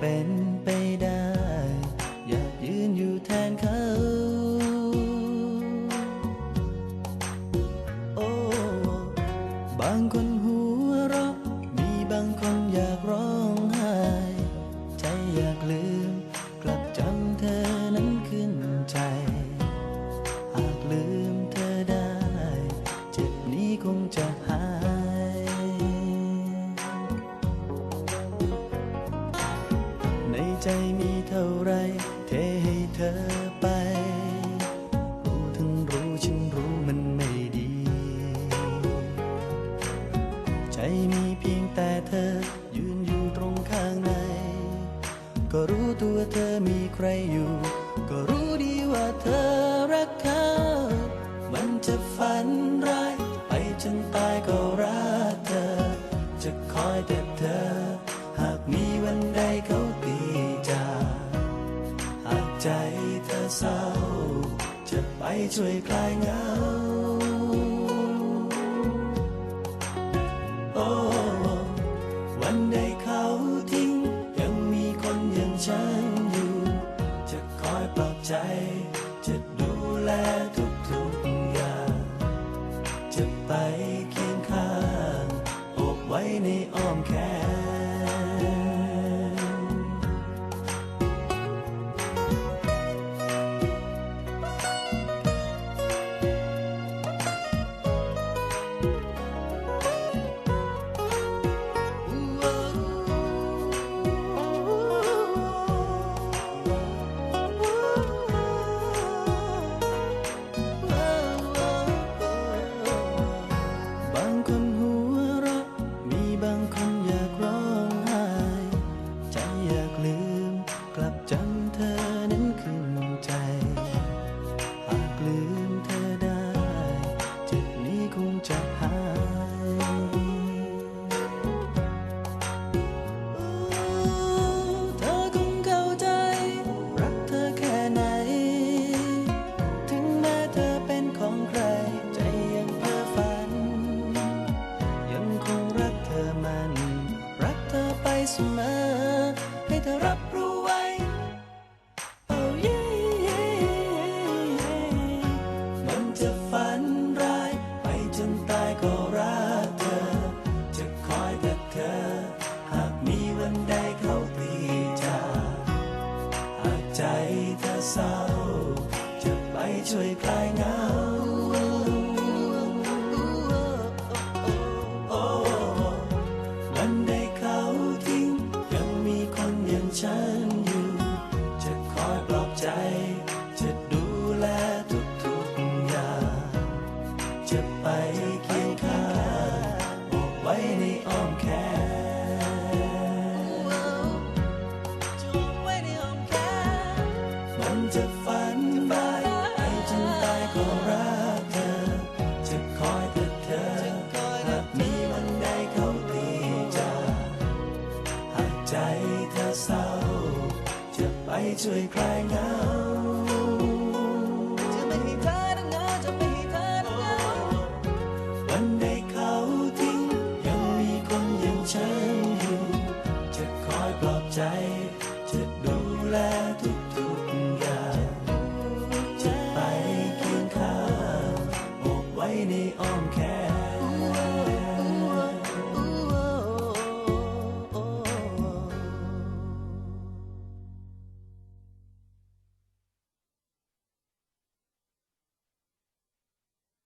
เป็นไปได้ อยากยืนอยู่แทนเขาโอ้บางคน ใจมีเท่าไร เทให้เธอไป รู้ทั้งรู้ฉันรู้มันไม่ดี ใจมีเพียงแต่เธอ ยืนอยู่ตรงข้างใน ก็รู้ตัวเธอมีใครอยู่ ก็รู้ดีว่าเธอรักเขา ใจเธอเศร้า จะไปช่วยคลายเหงาโอ้วันใดเขาทิ้ง ยังมีคนอย่างฉันอยู่ จะคอยปลอบใจ จะดูแล ช่วยคลายเหงาโอ้วันใดเขาทิ้ง ยังมีคนอย่างฉันอยู่ จะคอยปลอบใจ จะดูแลทุกๆอย่างจะไปเคียงข้าง ช่วยคลายเหงาจะไม่ให้พลาดเหงาจะไม่ให้พลาดเหงาวันใดเขาทิ้งยังมีคนอย่างฉันอยู่ จะคอยปลอบใจ จะดูแลทุกทุกอย่างจะไปเคียงข้างโอบไว้ในอ้อมแขน